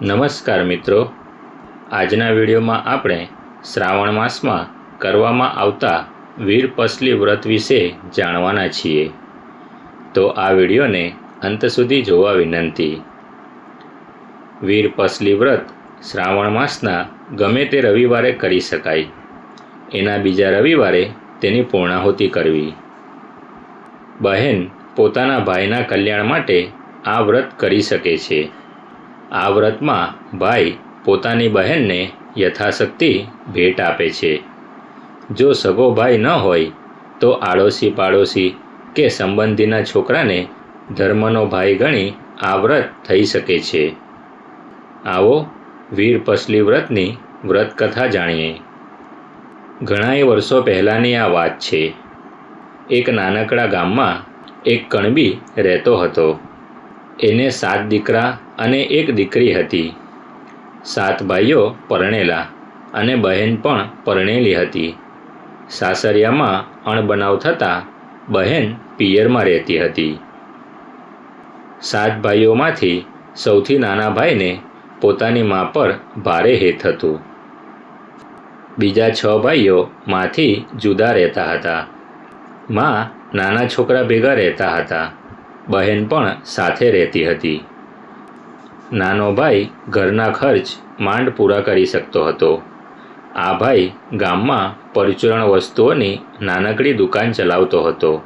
નમસ્કાર મિત્રો. આજના વિડીયોમાં આપણે શ્રાવણ માસમાં કરવામાં આવતા વીરપસલી વ્રત વિશે જાણવાના છીએ. તો આ વિડીયોને અંત સુધી જોવા વિનંતી. વીરપસલી વ્રત શ્રાવણ માસના ગમે તે રવિવારે કરી શકાય. એના બીજા રવિવારે તેની પૂર્ણાહુતિ કરવી. બહેન પોતાના ભાઈના કલ્યાણ માટે આ વ્રત કરી શકે છે. આ વ્રતમાં ભાઈ પોતાની બહેનને યથાશક્તિ ભેટ આપે છે. જો સગો ભાઈ ન હોય, તો આડોશી પાડોશી કે સંબંધીના છોકરાને ધર્મનો ભાઈ ગણી આ વ્રત થઈ શકે છે. આવો વીરપસલી વ્રતની વ્રત કથા જાણીએ. ઘણાય વર્ષો પહેલાંની આ વાત છે. એક નાનકડા ગામમાં એક કણબી રહેતો હતો. એને સાત દીકરા અને એક દીકરી હતી. સાત ભાઈઓ પરણેલા અને બહેન પણ પરણેલી હતી. સાસરિયામાં અણબનાવ થતાં બહેન પિયરમાં રહેતી હતી. સાત ભાઈઓમાંથી સૌથી નાના ભાઈને પોતાની મા પર ભારે હેત હતું. બીજા છ ભાઈઓમાંથી જુદા રહેતા હતા. મા નાના છોકરા ભેગા રહેતા હતા. બહેન પણ સાથે રહેતી હતી. નાનો ભાઈ ઘરના ખર્ચ માંડ પૂરા કરી શકતો હતો. આ ભાઈ ગામમાં પરચુરણ વસ્તુઓની નાનકડી દુકાન ચલાવતો હતો.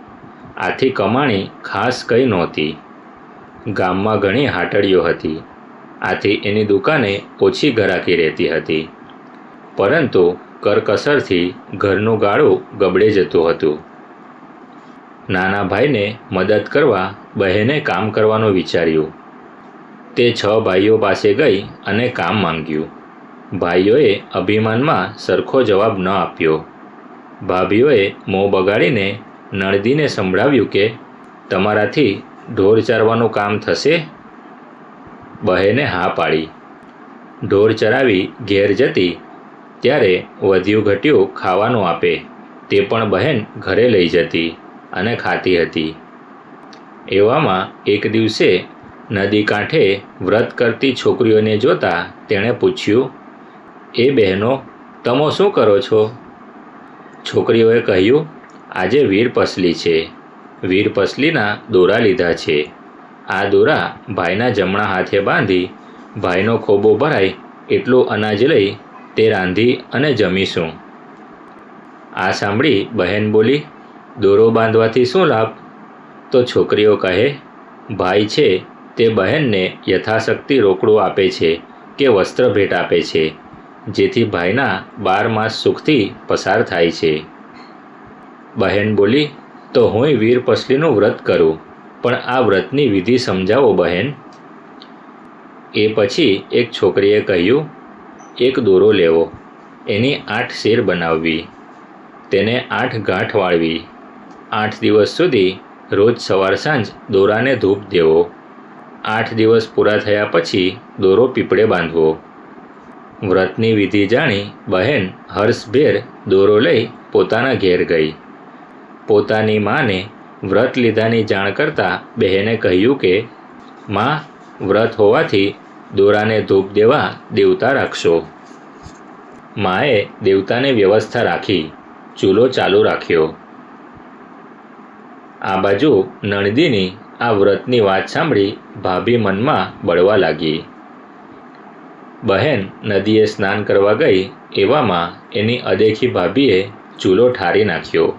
આથી કમાણી ખાસ કંઈ નહોતી. ગામમાં ઘણી હાટડીઓ હતી. આથી એની દુકાને ઓછી ઘરાકી રહેતી હતી. પરંતુ કરકસરથી ઘરનું ગાળું ગબડે જતું હતું. નાના ભાઈને મદદ કરવા બહેને કામ કરવાનું વિચાર્યું. તે છ ભાઈઓ પાસે ગઈ અને કામ માંગ્યું. ભાઈઓએ અભિમાનમાં સરખો જવાબ ન આપ્યો. ભાભીઓએ મોં બગાડીને નળદીને સંભળાવ્યું કે, તમારાથી ઢોર ચારવાનું કામ થશે? બહેને હા પાડી. ઢોર ચરાવી ઘેર જતી, ત્યારે વધ્યું ઘટ્યું ખાવાનું આપે. તે પણ બહેન ઘરે લઈ જતી અને ખાતી હતી. એવામાં એક દિવસે નદી કાંઠે વ્રત કરતી છોકરીઓને જોતા તેણે પૂછ્યું, એ બહેનો, તમે શું કરો છો? છોકરીઓએ કહ્યું, આજે વીરપસલી છે. વીરપસલીના દોરા લીધા છે. આ દોરા ભાઈના જમણા હાથે બાંધી ભાઈનો ખોબો ભરાય એટલું અનાજ લઈ તે રાંધી અને જમીશું. આ સાંભળી બહેન બોલી, દોરો બાંધવાથી શું લાભ? તો છોકરીઓ કહે, ભાઈ છે, તે બહેનને યથાશક્તિ રોકડું આપે છે કે વસ્ત્ર ભેટ આપે છે, જેથી ભાઈના બાર માસ સુખથી પસાર થાય છે. બહેન બોલી, તો હુંય વીર પસલીનું વ્રત કરું, પણ આ વ્રતની વિધિ સમજાવો બહેન. એ પછી એક છોકરીએ કહ્યું, એક દોરો લેવો, એની આઠ શેર બનાવવી, તેને આઠ ગાંઠ વાળવી, આઠ દિવસ સુધી રોજ સવાર સાંજ દોરાને ધૂપ દેવો. આઠ દિવસ પૂરા થયા પછી દોરો પીપળે બાંધવો. વ્રતની વિધિ જાણી બહેન હર્ષભેર દોરો લઈ પોતાના ઘેર ગઈ. પોતાની માને વ્રત લીધાની જાણ કરતાં બહેને કહ્યું કે, માં, વ્રત હોવાથી દોરાને ધૂપ દેવા દેવતા રાખશો. માએ દેવતાને વ્યવસ્થા રાખી, ચૂલો ચાલુ રાખ્યો. આ બાજુ નણદીની આ વ્રતની વાત સાંભળી ભાભી મનમાં બળવા લાગી. બહેન નદીએ સ્નાન કરવા ગઈ એવામાં એની અદેખી ભાભીએ ચૂલો ઠારી નાખ્યો.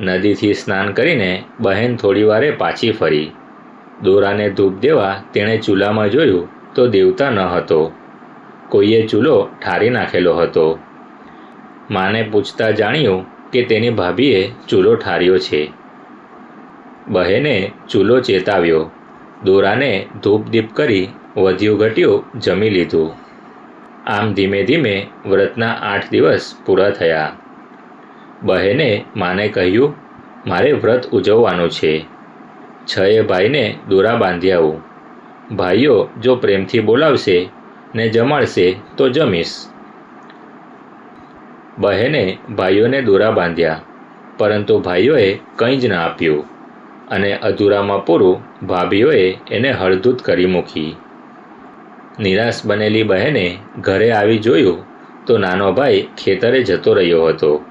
નદીથી સ્નાન કરીને બહેન થોડીવારે પાછી ફરી. દોરાને ધૂપ દેવા તેણે ચૂલામાં જોયું તો દેવતા ન હતો. કોઈએ ચૂલો ઠારી નાખેલો હતો. માને પૂછતા જાણ્યું કે તેની ભાભીએ ચૂલો ઠાર્યો છે. બહેને ચૂલો ચેતાવ્યો. દોરાને ધૂપ દીપ કરી વધ્યું ઘટ્યું જમી લીધું. આમ ધીમે ધીમે વ્રતના આઠ દિવસ પૂરા થયા. બહેને માને કહ્યું, મારે વ્રત ઉજવવાનું છે. છએ ભાઈને દોરા બાંધી આવું ભાઈઓ, જો પ્રેમથી બોલાવશે ને જમાડશે, તો જમીશ. બહેને ભાઈઓને દોરા બાંધ્યા, પરંતુ ભાઈઓએ કંઈ જ ના આપ્યું. અને અધૂરામાં પૂરું ભાભીઓએ એને હળદૂત કરી મૂકી. નિરાશ બનેલી બહેને ઘરે આવી જોયું તો નાનો ભાઈ ખેતરે જતો રહ્યો હતો.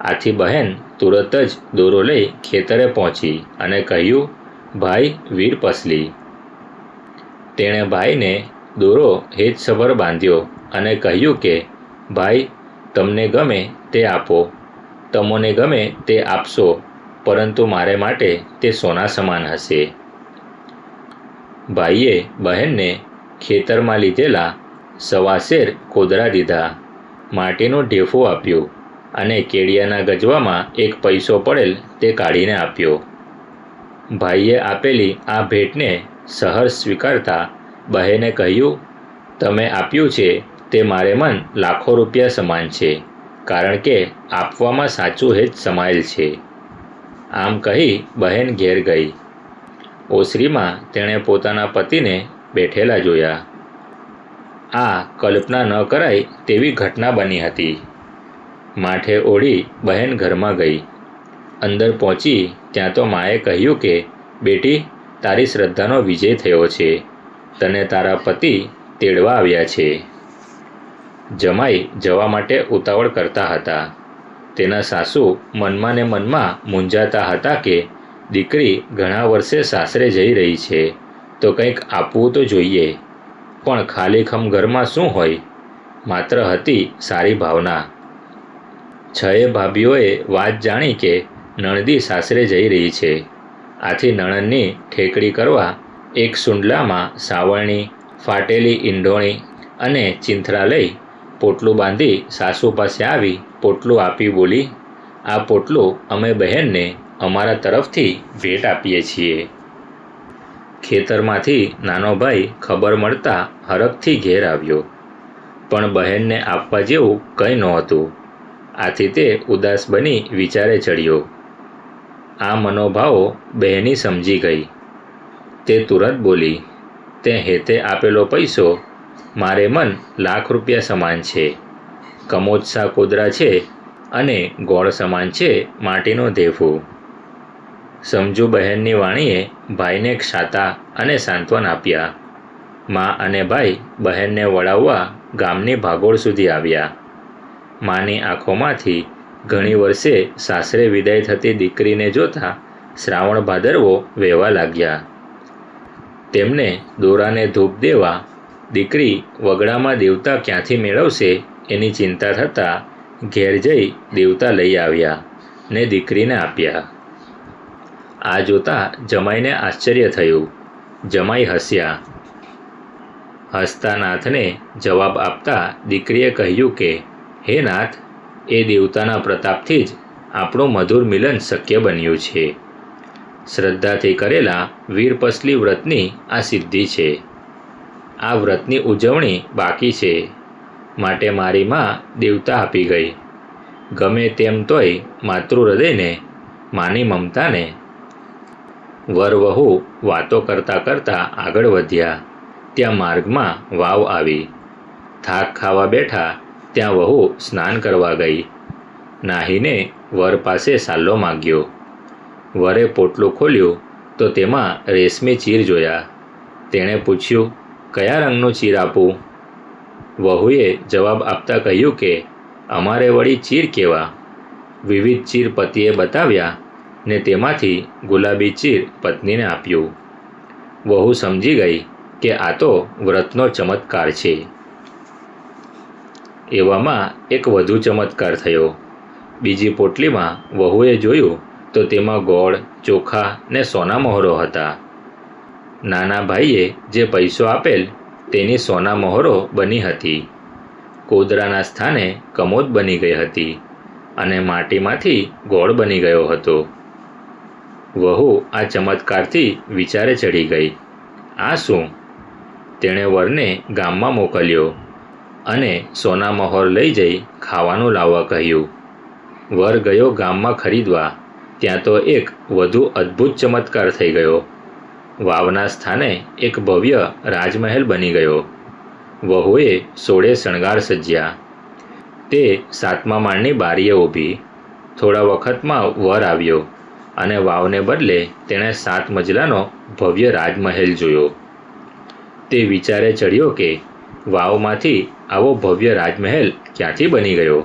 આથી બહેન તુરત જ દોરો લઈ ખેતરે પહોંચી અને કહ્યું, ભાઈ, વીર પસલી. તેણે ભાઈને દોરો હેતસભર બાંધ્યો અને કહ્યું કે, ભાઈ, તમને ગમે તે આપો. તમોને ગમે તે આપશો. પરંતુ મારે માટે તે સોના સમાન હશે. ભાઈએ બહેનને ખેતરમાં લીધેલા સવાસેર કોદરા દીધા. માટીનું ઢેફું આપ્યું અને કેડિયાના ગજવામાં એક પૈસો પડેલ તે કાઢીને આપ્યો. ભાઈએ આપેલી આ ભેટને સહર્ષ સ્વીકારતા બહેને કહ્યું, તમે આપ્યું છે તે મારે મન લાખો રૂપિયા સમાન છે, કારણ કે આપવામાં સાચું હેત સમાયેલ છે. આમ કહી બહેન ઘેર ગઈ. ઓસરીમાં તેણે પોતાના પતિને બેઠેલા જોયા. આ કલ્પના ન કરાય તેવી ઘટના બની હતી. માઠે ઓઢી બહેન ઘરમાં ગઈ. અંદર પહોંચી ત્યાં તો માએ કહ્યું કે, બેટી, તારી શ્રદ્ધાનો વિજય થયો છે. તને તારા પતિ તેડવા આવ્યા છે. જમાઈ જવા માટે ઉતાવળ કરતા હતા. તેના સાસુ મનમાં ને મનમાં મૂંઝાતા હતા કે, દીકરી, ઘણા વર્ષે સાસરે જઈ રહી છે, તો કંઈક આપવું તો જોઈએ. પણ ખાલીખમ ઘરમાં શું હોય? માત્ર હતી સારી ભાવના. છએ ભાભીઓએ વાત જાણી કે, નણદી સાસરે જઈ રહી છે. આથી નણંદની ઠેકડી કરવા એક સુંડલામાં સાવરણી, ફાટેલી ઈંડોણી અને ચિંથરા લઈ પોટલું બાંધી સાસુ પાસે આવી પોટલું આપી બોલી, આ પોટલું અમે બહેનને અમારા તરફથી ભેટ આપીએ છીએ. ખેતરમાંથી નાનો ભાઈ ખબર મળતા હરખથી ઘેર આવ્યો. પણ બહેનને આપવા જેવું કંઈ નહોતું. આથી તે ઉદાસ બની વિચારે ચડ્યો. આ મનોભાવો બહેની સમજી ગઈ. તે તુરંત બોલી, તે હેતે આપેલો પૈસો મારે મન લાખ રૂપિયા સમાન છે. કમોત્સા કોદરા છે અને ગોળ સમાન છે માટીનો ધેફું. સમજુ બહેનની વાણીએ ભાઈને ક્ષાતા અને સાંત્વન આપ્યા. મા અને ભાઈ બહેનને વળાવવા ગામની ભાગોળ સુધી આવ્યા. માની આંખોમાંથી ઘણી વર્ષે સાસરે વિદાય થતી દીકરીને જોતા શ્રાવણ ભાદરવો વહેવા લાગ્યા. તેમને દોરાને ધૂપ દેવા દીકરી વગડામાં દેવતા ક્યાંથી મેળવશે એની ચિંતા થતાં ઘેર જઈ દેવતા લઈ આવ્યા ને દીકરીને આપ્યા. આ જોતા જમાઈને આશ્ચર્ય થયું. જમાઈ હસ્યા. હસતા નાથને જવાબ આપતા દીકરીએ કહ્યું કે, હે નાથ, એ દેવતાના પ્રતાપથી જ આપણું મધુર મિલન શક્ય બન્યું છે. શ્રદ્ધાથી કરેલા વીરપસલી વ્રતની આ સિદ્ધિ છે. આ વ્રતની ઉજવણી બાકી છે. માટે મારી માં દેવતા આપી ગઈ. ગમે તેમ તોય માતૃ હૃદયને માની મમતાને. વર વહુ વાતો કરતાં કરતાં આગળ વધ્યા. ત્યાં માર્ગમાં વાવ આવી. થાક ખાવા બેઠા ત્યાં વહુ સ્નાન કરવા ગઈ. નાહીને વર પાસે સાલ્લો માગ્યો. વરે પોટલું ખોલ્યું તો તેમાં રેશમી ચીર જોયા. તેણે પૂછ્યું કયા રંગનું ચીર આપું? વહુએ જવાબ આપતા કહ્યું કે, અમારે વળી ચીર કેવા? વિવિધ ચીર પતિએ બતાવ્યા ને તેમાંથી ગુલાબી ચીર પત્નીને આપ્યું. વહુ સમજી ગઈ કે આ તો વ્રતનો ચમત્કાર છે. એવામાં એક વધુ ચમત્કાર થયો. બીજી પોટલીમાં વહુએ જોયું તો તેમાં ગોળ, ચોખા ને સોના મહોરો હતા. નાના ભાઈએ જે પૈસો આપેલ તેની સોના મહોરો બની હતી. કોદરાના સ્થાને કમોદ બની ગઈ હતી અને માટીમાંથી ગોળ બની ગયો હતો. વહુ આ ચમત્કારથી વિચારે ચડી ગઈ. આ શું? તેણે વરને ગામમાં મોકલ્યો અને સોના મહોર લઈ જઈ ખાવાનું લાવવા કહ્યું. વર ગયો ગામમાં ખરીદવા. ત્યાં તો એક વધુ અદ્ભુત ચમત્કાર થઈ ગયો. વાવના સ્થાને એક ભવ્ય રાજમહેલ બની ગયો. વહુએ સોળે શણગાર સજ્યા. તે સાતમા માળની બારીએ ઊભી. થોડા વખતમાં વર આવ્યો અને વાવને બદલે તેણે સાત મજલાનો ભવ્ય રાજમહેલ જોયો. તે વિચારે ચડ્યો કે વાવમાંથી આવો ભવ્ય રાજમહેલ ક્યાંથી બની ગયો?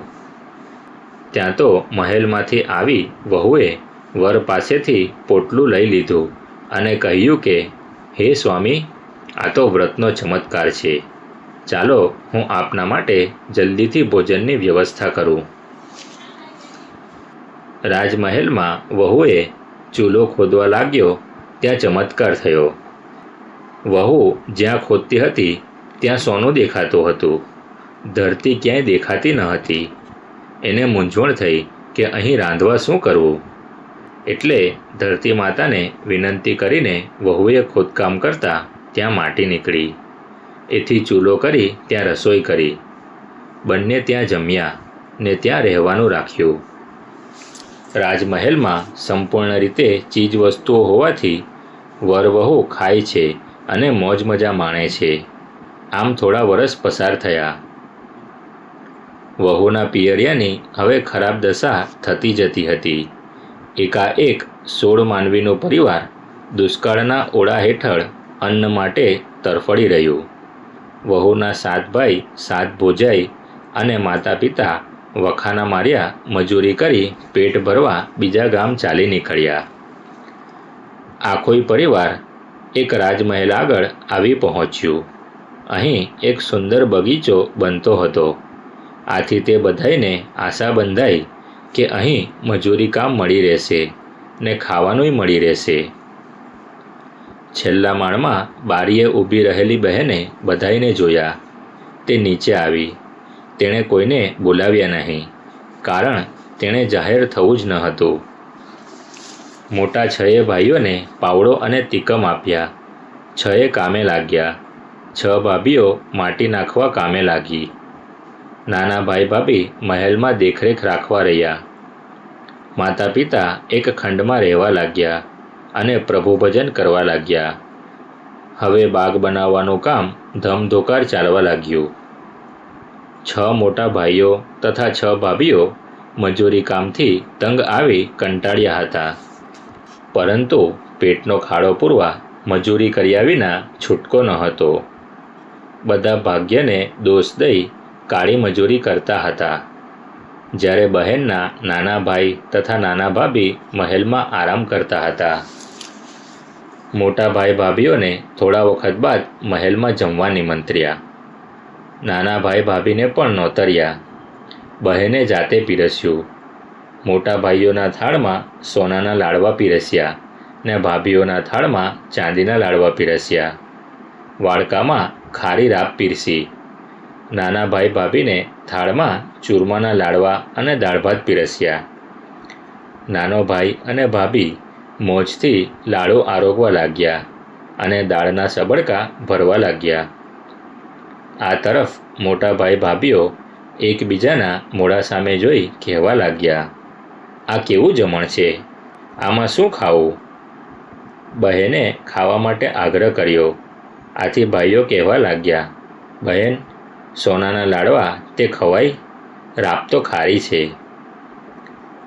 ત્યાં તો મહેલમાંથી આવી વહુએ વર પાસેથી પોટલું લઈ લીધું. અને કહ્યું કે, હે સ્વામી, આ તો વ્રતનો ચમત્કાર છે. ચાલો હું આપના માટે જલ્દીથી ભોજનની વ્યવસ્થા કરું. રાજમહેલમાં વહુએ ચૂલો ખોદવા લાગ્યો, ત્યાં ચમત્કાર થયો. વહુ જ્યાં ખોદતી હતી, ત્યાં સોનું દેખાતું હતું. ધરતી ક્યાંય દેખાતી ન હતી. એને મૂંઝવણ થઈ કે અહીં રાંધવા શું કરવું? એટલે ધરતી માતાને વિનંતી કરીને વહુએ ખોદકામ કરતા ત્યાં માટી નીકળી. એથી ચૂલો કરી ત્યાં રસોઈ કરી. બંને ત્યાં જમ્યા ને ત્યાં રહેવાનું રાખ્યું. રાજમહેલમાં સંપૂર્ણ રીતે ચીજવસ્તુઓ હોવાથી વર વહુ ખાય છે અને મોજ મજા માણે છે. આમ થોડા વરસ પસાર થયા. વહુના પિયરિયાની હવે ખરાબ દશા થતી જતી હતી. એકાએક સોળ માનવીનો પરિવાર દુષ્કાળના ઓળા હેઠળ અન્ન માટે તરફડી રહ્યું. વહુના સાત ભાઈ, સાત ભોજાઈ અને માતા પિતા વખાના માર્યા મજૂરી કરી પેટ ભરવા બીજા ગામ ચાલી નીકળ્યા. આખોય પરિવાર એક રાજમહેલ આગળ આવી પહોંચ્યું. અહીં એક સુંદર બગીચો બનતો હતો. આથી તે બધાઈને આશા બંધાઈ કે અહીં મજૂરી કામ મળી રહેશે ને ખાવાનુંય મળી રહેશે. છેલ્લા માળમાં બારીએ ઊભી રહેલી બહેને બધાઈને જોયા. તે નીચે આવી. તેણે કોઈને બોલાવ્યા નહીં, કારણ તેણે જાહેર થવું જ ન હતું. મોટા છએ ભાઈઓને પાવડો અને તીકમ આપ્યા. છએ કામે લાગ્યા. છ ભાભીઓ માટી નાખવા કામે લાગી. નાના ભાઈ ભાભી મહેલમાં દેખરેખ રાખવા રહ્યા. માતા પિતા એક ખંડમાં રહેવા લાગ્યા અને પ્રભુ ભજન કરવા લાગ્યા. હવે બાગ બનાવવાનું કામ ધમધોકાર ચાલવા લાગ્યું. છ મોટા ભાઈઓ તથા છ ભાભીઓ મજૂરી કામથી તંગ આવી કંટાળ્યા હતા. પરંતુ પેટનો ખાડો પૂરવા મજૂરી કર્યા વિના છૂટકો ન હતો. બધા ભાગ્યને દોષ દઈ કાળી મજૂરી કરતા હતા. જ્યારે બહેનના નાના ભાઈ તથા નાના ભાભી મહેલમાં આરામ કરતા હતા. મોટા ભાઈ ભાભીઓને થોડા વખત બાદ મહેલમાં જમવા નિમંત્ર્યા. નાના ભાઈ ભાભીને પણ નોતર્યા. બહેને જાતે પીરસ્યું. મોટા ભાઈઓના થાળમાં સોનાના લાડવા પીરસ્યા ને ભાભીઓના થાળમાં ચાંદીના લાડવા પીરસ્યા. વાડકામાં ખારી રાપ પીરસી. નાના ભાઈ ભાભીને થાળમાં ચૂરમાના લાડવા અને દાળ ભાત પીરસ્યા. નાનો ભાઈ અને ભાભી મોજથી લાડુ આરોગવા લાગ્યા અને દાળના સબડકા ભરવા લાગ્યા. આ તરફ મોટા ભાઈ ભાભીઓ એકબીજાના મોડા સામે જોઈ કહેવા લાગ્યા, આ કેવું જમણ છે? આમાં શું ખાવું? બહેને ખાવા માટે આગ્રહ કર્યો. આથી ભાઈઓ કહેવા લાગ્યા, બહેન સોનાના લાડવા તે ખવાઈ રાપ તો ખારી છે.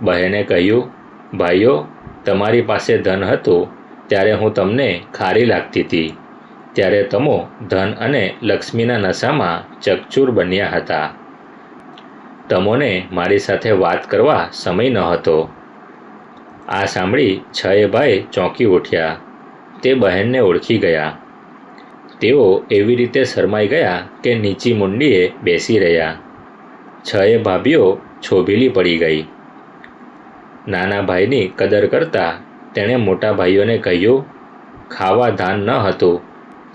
બહેને કહ્યું, ભાઈઓ, તમારી પાસે ધન હતું ત્યારે હું તમને ખારી લાગતી હતી. ત્યારે તમો ધન અને લક્ષ્મીના નશામાં ચકચૂર બન્યા હતા. તમોને મારી સાથે વાત કરવા સમય ન હતો. આ સાંભળી છએ ભાઈ ચોંકી ઉઠ્યા. તે બહેનને ઓળખી ગયા. તેઓ એવી રીતે શરમાઈ ગયા કે નીચી મુંડીએ બેસી રહ્યા. છએ ભાભીઓ છોભીલી પડી ગઈ. નાના ભાઈની કદર કરતા તેણે મોટા ભાઈઓને કહ્યું, ખાવા ધાન ન હતું.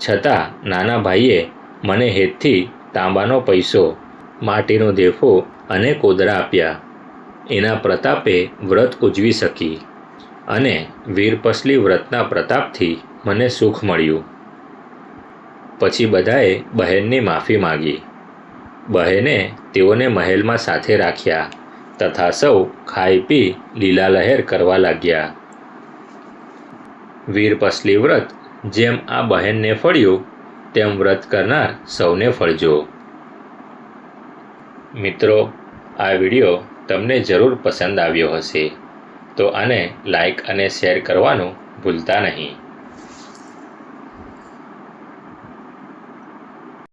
છતાં નાના ભાઈએ મને હેતથી તાંબાનો પૈસો, માટીનો દેફો અને કોદરા આપ્યા. એના પ્રતાપે વ્રત ઉજવી શકી અને વીરપસલી વ્રતના પ્રતાપથી મને સુખ મળ્યું. પછી બધાએ બહેનની માફી માગી. બહેને તેઓને મહેલમાં સાથે રાખ્યા તથા સૌ ખાઈ પી લીલા લહેર કરવા લાગ્યા. વીરપસલી વ્રત જેમ આ બહેનને ફળ્યું, તેમ વ્રત કરનાર સૌને ફળજો. મિત્રો, આ વીડિયો તમને જરૂર પસંદ આવ્યો હશે, તો આને લાઈક અને શેર કરવાનું ભૂલતા નહીં.